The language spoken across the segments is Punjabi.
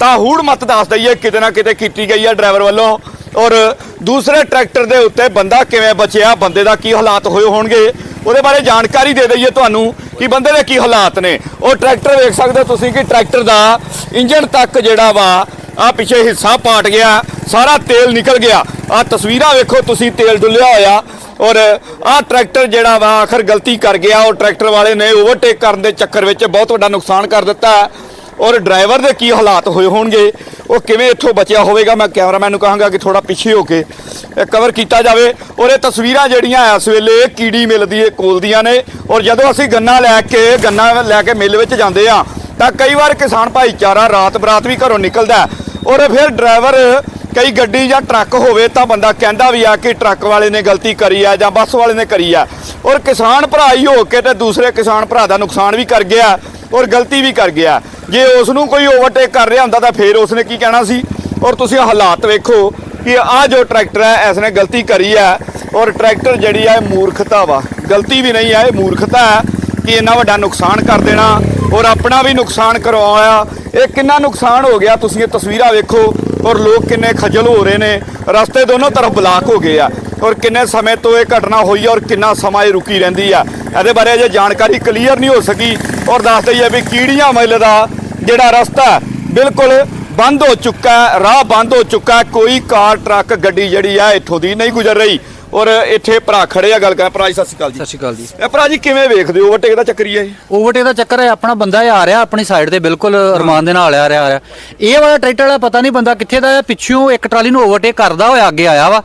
ਤਾਂ ਹੂੜ ਮਤ ਦੱਸ ਦਈਏ, ਕਿਤੇ ਨਾ ਕਿਤੇ ਕੀਤੀ ਗਈ ਹੈ ਡਰਾਈਵਰ ਵੱਲੋਂ। ਔਰ ਦੂਸਰੇ ਟਰੈਕਟਰ ਦੇ ਉੱਤੇ ਬੰਦਾ ਕਿਵੇਂ ਬਚਿਆ, ਬੰਦੇ ਦਾ ਕੀ ਹਾਲਾਤ ਹੋਏ ਹੋਣਗੇ, ਉਹਦੇ ਬਾਰੇ ਜਾਣਕਾਰੀ ਦੇ ਦਈਏ ਤੁਹਾਨੂੰ ਕਿ ਬੰਦੇ ਦੇ ਕੀ ਹਾਲਾਤ ਨੇ। ਉਹ ਟਰੈਕਟਰ ਵੇਖ ਸਕਦੇ ਹੋ ਤੁਸੀਂ ਕਿ ਟਰੈਕਟਰ ਦਾ ਇੰਜਨ ਤੱਕ ਜਿਹੜਾ ਵਾ, ਆ ਪਿੱਛੇ ਹਿੱਸਾ ਪਾਟ ਗਿਆ, ਸਾਰਾ ਤੇਲ ਨਿਕਲ ਗਿਆ। ਆ ਤਸਵੀਰਾਂ ਵੇਖੋ ਤੁਸੀਂ, ਤੇਲ ਡੁੱਲਿਆ ਹੋਇਆ। ਔਰ ਆ ਟਰੈਕਟਰ ਜਿਹੜਾ ਵਾ, ਆਖਰ ਗਲਤੀ ਕਰ ਗਿਆ। ਉਹ ਟਰੈਕਟਰ ਵਾਲੇ ਨੇ ਓਵਰਟੇਕ ਕਰਨ ਦੇ ਚੱਕਰ ਵਿੱਚ ਬਹੁਤ ਵੱਡਾ ਨੁਕਸਾਨ ਕਰ ਦਿੱਤਾ। ਔਰ ਡਰਾਈਵਰ ਦੇ ਕੀ ਹਾਲਾਤ ਹੋਏ ਹੋਣਗੇ, ਉਹ ਕਿਵੇਂ ਇੱਥੋਂ ਬਚਿਆ ਹੋਵੇਗਾ, ਮੈਂ ਕੈਮਰਾਮੈਨ ਨੂੰ ਕਹਾਂਗਾ ਕਿ ਥੋੜਾ ਪਿੱਛੇ ਹੋ ਕੇ ਕਵਰ ਕੀਤਾ ਜਾਵੇ। ਔਰ ਇਹ ਤਸਵੀਰਾਂ ਜਿਹੜੀਆਂ ਇਸ ਵੇਲੇ ਕੀੜੀ ਮਿਲਦੀ ਦੀ ਕੋਲ ਦੀਆਂ ਨੇ। ਔਰ ਜਦੋਂ ਅਸੀਂ ਗੰਨਾ ਲੈ ਕੇ, ਗੰਨਾ ਲੈ ਕੇ ਮਿੱਲ ਵਿੱਚ ਜਾਂਦੇ ਆ, ਤਾਂ ਕਈ ਵਾਰ ਕਿਸਾਨ ਭਾਈਚਾਰਾ ਰਾਤ ਬਰਾਤ ਵੀ ਘਰੋਂ ਨਿਕਲਦਾ ਔਰ ਫਿਰ ਡਰਾਈਵਰ ਕਈ ਗੱਡੀ ਜਾਂ ਟਰੱਕ ਹੋਵੇ ਤਾਂ ਬੰਦਾ ਕਹਿੰਦਾ ਵੀ ਆ ਕਿ ਟਰੱਕ ਵਾਲੇ ਨੇ ਗਲਤੀ ਕਰੀ ਆ ਜਾਂ ਬੱਸ ਵਾਲੇ ਨੇ ਕਰੀ ਆ। ਔਰ ਕਿਸਾਨ ਭਰਾ ਹੀ ਹੋ ਕੇ ਤੇ ਦੂਸਰੇ ਕਿਸਾਨ ਭਰਾ ਦਾ ਨੁਕਸਾਨ ਵੀ ਕਰ ਗਿਆ। ਔਰ ਗਲਤੀ ਵੀ ਕਰ ਗਿਆ। ਜੇ ਉਸ ਨੂੰ ਕੋਈ ਓਵਰਟੇਕ ਕਰ ਰਿਹਾ ਹੁੰਦਾ ਤਾਂ ਫੇਰ ਉਸਨੇ ਕੀ ਕਹਿਣਾ ਸੀ? ਔਰ ਤੁਸੀਂ ਹਾਲਾਤ ਵੇਖੋ ਕਿ ਆ ਜੋ ਟਰੈਕਟਰ ਹੈ ਇਸ ਨੇ ਗਲਤੀ ਕਰੀ ਹੈ। ਔਰ ਟਰੈਕਟਰ ਜਿਹੜੀ ਹੈ ਮੂਰਖਤਾ ਵਾ। ਗਲਤੀ ਵੀ ਨਹੀਂ ਹੈ, ਇਹ ਮੂਰਖਤਾ ਹੈ ਕਿ ਇੰਨਾ ਵੱਡਾ ਨੁਕਸਾਨ ਕਰ ਦੇਣਾ ਔਰ ਆਪਣਾ ਵੀ ਨੁਕਸਾਨ ਕਰਵਾਇਆ ਇਹ ਕਿੰਨਾ ਨੁਕਸਾਨ ਹੋ ਗਿਆ ਤੁਸੀਂ ਇਹ ਤਸਵੀਰਾਂ ਵੇਖੋ। ਔਰ ਲੋਕ ਕਿੰਨੇ ਖੱਜਲ ਹੋ ਰਹੇ ਨੇ। ਰਸਤੇ ਦੋਨੋਂ ਤਰਫ ਬਲਾਕ ਹੋ ਗਏ ਆ। ਔਰ ਕਿੰਨੇ ਸਮੇਂ ਤੋਂ ਇਹ ਘਟਨਾ ਹੋਈ ਆ ਔਰ ਕਿੰਨਾ ਸਮਾਂ ਇਹ ਰੁਕੀ ਰਹਿੰਦੀ ਆ ਇਹਦੇ ਬਾਰੇ ਅਜੇ ਜਾਣਕਾਰੀ ਕਲੀਅਰ ਨਹੀਂ ਹੋ ਸਕੀ ਔਰ ਦੱਸ ਦਈਏ ਵੀ ਕੀੜੀਆਂ ਮਿਲ ਦਾ ਜਿਹੜਾ ਰਸਤਾ ਹੈ, ਬਿਲਕੁਲ ਬੰਦ ਹੋ ਚੁੱਕਾ ਹੈ ਰਾਹ ਬੰਦ ਹੋ ਚੁੱਕਾ ਹੈ ਕੋਈ ਕਾਰ ਟਰੱਕ ਗੱਡੀ ਜਿਹੜੀ ਆ ਇੱਥੋਂ ਦੀ ਨਹੀਂ ਗੁਜ਼ਰ ਰਹੀ। ਔਰ ਇੱਥੇ ਭਰਾ ਖੜੇ ਆ ਗੱਲ ਕਰ। ਭਰਾ ਜੀ ਸਤਿ ਸ਼੍ਰੀ ਅਕਾਲ ਜੀ। ਸਤਿ ਸ਼੍ਰੀ ਅਕਾਲ ਜੀ। ਇਹ ਭਰਾ ਜੀ ਕਿਵੇਂ ਵੇਖਦੇ ਹੋ? ਓਵਰਟੇਕ ਦਾ ਚੱਕਰ ਹੀ ਹੈ ਇਹ। ਓਵਰਟੇਕ ਦਾ ਚੱਕਰ ਹੈ ਆਪਣਾ ਬੰਦਾ ਆ ਰਿਹਾ ਆਪਣੀ ਸਾਈਡ ਤੇ ਬਿਲਕੁਲ ਅਰਮਾਨ ਦੇ ਨਾਲ ਆ ਰਿਹਾ ਆ ਰਿਹਾ। ਇਹ ਵਾਲਾ ਟਰੈਕਟਰ ਵਾਲਾ ਪਤਾ ਨਹੀਂ ਬੰਦਾ ਕਿੱਥੇ ਦਾ ਹੈ ਪਿੱਛੋਂ ਇੱਕ ਟਰਾਲੀ ਨੂੰ ਓਵਰਟੇਕ ਕਰਦਾ ਹੋਇਆ ਅੱਗੇ ਆਇਆ ਵਾ।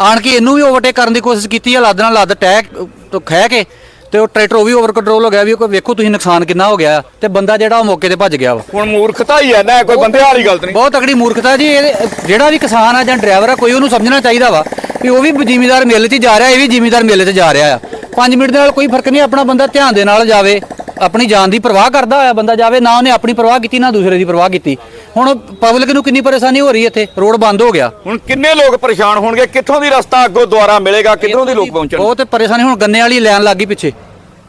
ਆਣ ਕੇ ਇਹਨੂੰ ਵੀ ਓਵਰਟੇਕ ਕਰਨ ਦੀ ਕੋਸ਼ਿਸ਼ ਕੀਤੀ ਆ ਲੱਦ ਨਾਲ ਲੱਦ ਟੈਕ ਤੋਂ ਖਹਿ ਕੇ ਤੇ ਉਹ ਟਰੈਕਟਰ ਉਹ ਵੀ ਓਵਰ ਕੰਟਰੋਲ ਹੋ ਗਿਆ ਵੀ ਕੋਈ ਵੇਖੋ ਤੁਸੀਂ ਨੁਕਸਾਨ ਕਿੰਨਾ ਹੋ ਗਿਆ ਤੇ ਬੰਦਾ ਜਿਹੜਾ ਉਹ ਮੌਕੇ ਤੇ ਭੱਜ ਗਿਆ ਵਾ। ਹੁਣ ਮੂਰਖਤਾ ਹੀ ਹੈ ਨਾ ਕੋਈ ਬੰਦੇ ਵਾਲੀ ਗਲਤ ਨਹੀਂ। ਬਹੁਤ ਤਕੜੀ ਮੂਰਖਤਾ ਜੀ ਇਹ ਜਿਹੜਾ ਵੀ ਕਿਸਾਨ ਆ ਜਾਂ ਡਰਾਈਵਰ ਆ ਕੋਈ ਉਹਨੂੰ ਸਮਝਣਾ ਚਾਹੀਦਾ ਵਾ ਵੀ ਉਹ ਵੀ ਜ਼ਿਮੀਦਾਰ ਮੇਲੇ 'ਚ ਜਾ ਰਿਹਾ ਇਹ ਵੀ ਜ਼ਿਮੀਦਾਰ ਮੇਲੇ 'ਚ ਜਾ ਰਿਹਾ ਆ। 5 ਮਿੰਟ ਦੇ ਨਾਲ ਕੋਈ ਫ਼ਰਕ ਨਹੀਂ ਆਪਣਾ ਬੰਦਾ ਧਿਆਨ ਦੇ ਨਾਲ ਜਾਵੇ। ਆਪਣੀ ਜਾਨ ਦੀ ਪਰਵਾਹ ਕਰਦਾ ਹੋਇਆ ਬੰਦਾ ਜਾਵੇ ਨਾ ਉਹਨੇ ਆਪਣੀ ਪਰਵਾਹ ਕੀਤੀ ਨਾ ਦੂਸਰੇ ਦੀ ਪਰਵਾਹ ਕੀਤੀ। ਹੁਣ ਪਬਲਿਕ ਨੂੰ ਕਿੰਨੀ ਪਰੇਸ਼ਾਨੀ ਹੋ ਰਹੀ ਹੈ ਇੱਥੇ? ਰੋਡ ਬੰਦ ਹੋ ਗਿਆ। ਹੁਣ ਕਿੰਨੇ ਲੋਕ ਪਰੇਸ਼ਾਨ ਹੋਣਗੇ? ਕਿੱਥੋਂ ਦੀ ਰਸਤਾ ਅੱਗੋਂ ਦੁਆਰਾ ਮਿਲੇਗਾ? ਕਿੱਧਰੋਂ ਦੀ ਲੋਕ ਪਹੁੰਚਣ ਬਹੁਤ ਪਰੇਸ਼ਾਨੀ ਹੁਣ ਗੰਨੇ ਵਾਲੀ ਲਾਈਨ ਲੱਗ ਪਿੱਛੇ।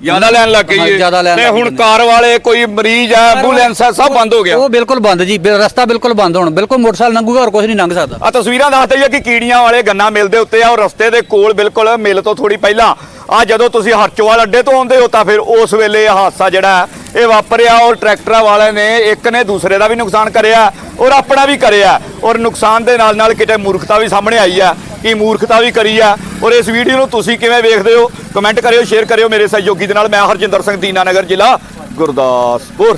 ਜ਼ਿਆਦਾ ਲੈਣ ਲੱਗ ਗਈ ਤੇ ਹੁਣ। ਕਾਰ ਵਾਲੇ ਕੋਈ ਮਰੀਜ਼ ਆ ਐਂਬੂਲੈਂਸ ਆ ਸਭ ਬੰਦ ਹੋ ਗਿਆ। ਉਹ ਬਿਲਕੁਲ ਬੰਦ ਜੀ ਰਸਤਾ ਬਿਲਕੁਲ ਬੰਦ ਹੁਣ। ਬਿਲਕੁਲ ਮੋਟਰਸਾਈਕਲ ਲੰਘੂਗਾ ਹੋਰ ਕੁਝ ਨਹੀਂ ਲੰਘ ਸਕਦਾ। ਆ ਤਸਵੀਰਾਂ ਦੱਸਦੇ ਆ ਕਿ ਕੀੜੀਆਂ ਵਾਲੇ ਗੰਨਾ ਮਿਲ ਦੇ ਉੱਤੇ ਆ ਉਹ ਰਸਤੇ ਦੇ ਕੋਲ ਬਿਲਕੁਲ ਮਿਲ ਤੋਂ ਥੋੜੀ ਪਹਿਲਾਂ ਆ ਜਦੋਂ ਤੁਸੀਂ ਹਰਚੋਵਾਲ ਅੱਡੇ ਤੋਂ ਆਉਂਦੇ ਹੋ ਤਾਂ ਫਿਰ ਉਸ ਵੇਲੇ ਇਹ ਹਾਦਸਾ ਜਿਹੜਾ ਹੈ, ਇਹ ਵਾਪਰਿਆ ਔਰ ਟਰੈਕਟਰਾਂ ਵਾਲੇ ਨੇ ਇੱਕ ਨੇ ਦੂਸਰੇ ਦਾ ਵੀ ਨੁਕਸਾਨ ਕਰਿਆ ਔਰ ਆਪਣਾ ਵੀ ਕਰਿਆ ਔਰ ਨੁਕਸਾਨ ਦੇ ਨਾਲ ਨਾਲ ਕਿਤੇ ਮੂਰਖਤਾ ਵੀ ਸਾਹਮਣੇ ਆਈ ਆ ਕਿ ਮੂਰਖਤਾ ਵੀ ਕਰੀ ਆ। ਔਰ ਇਸ ਵੀਡੀਓ ਨੂੰ ਤੁਸੀਂ ਕਿਵੇਂ ਵੇਖਦੇ ਹੋ ਕਮੈਂਟ ਕਰਿਓ ਸ਼ੇਅਰ ਕਰਿਓ ਮੇਰੇ ਸਹਿਯੋਗੀ ਦੇ ਨਾਲ ਮੈਂ ਹਰਜਿੰਦਰ ਸਿੰਘ ਦੀਨਾਨਗਰ ਜ਼ਿਲ੍ਹਾ ਗੁਰਦਾਸਪੁਰ।